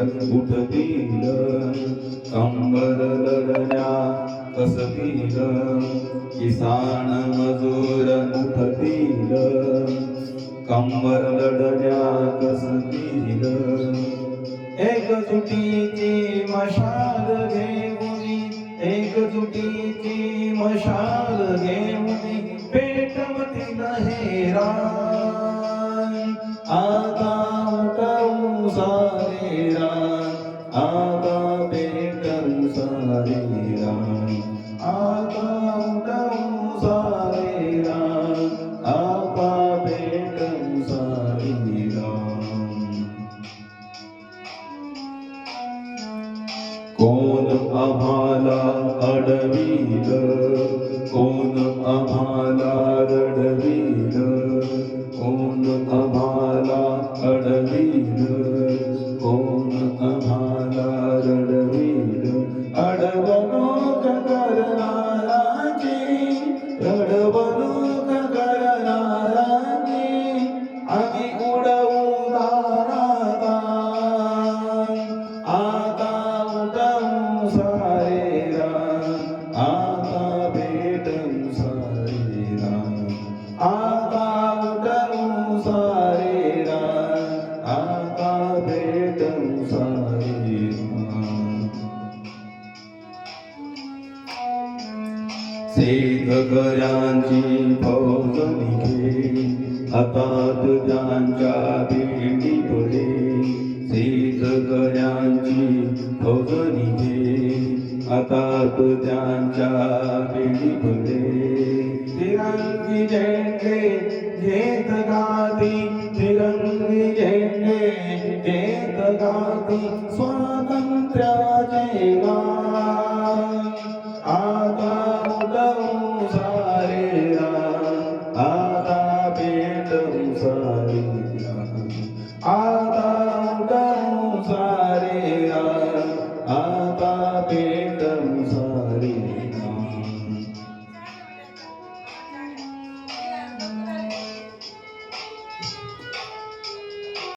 उठतील कंबर लढण्या कसतील किसान मजूर उठतील कंबर लढण्या कसतील एकजुटीची मशाल घेऊन एकजुटीची मशाल घेऊन पेटवतील हे रान. आता सारे आता पेटवू सारे आता उठवू सारे रान आता पेटवू कोण आम्हाला अडवील? कोण आम्हाला रडवील? कोण आम्हाला ನಡವನು शेतकऱ्यांची फौज निघे हातात ज्यांच्या भेंडी पडे शेतकऱ्यांची फौज निघे हातात ज्यांच्या भेंडी पडे तिरंगी झेंडे घेत गाती तिरंगी झेंडे घेत गाती स्वातंत्र्याचे गान आता Hari Hari Adam Karnusa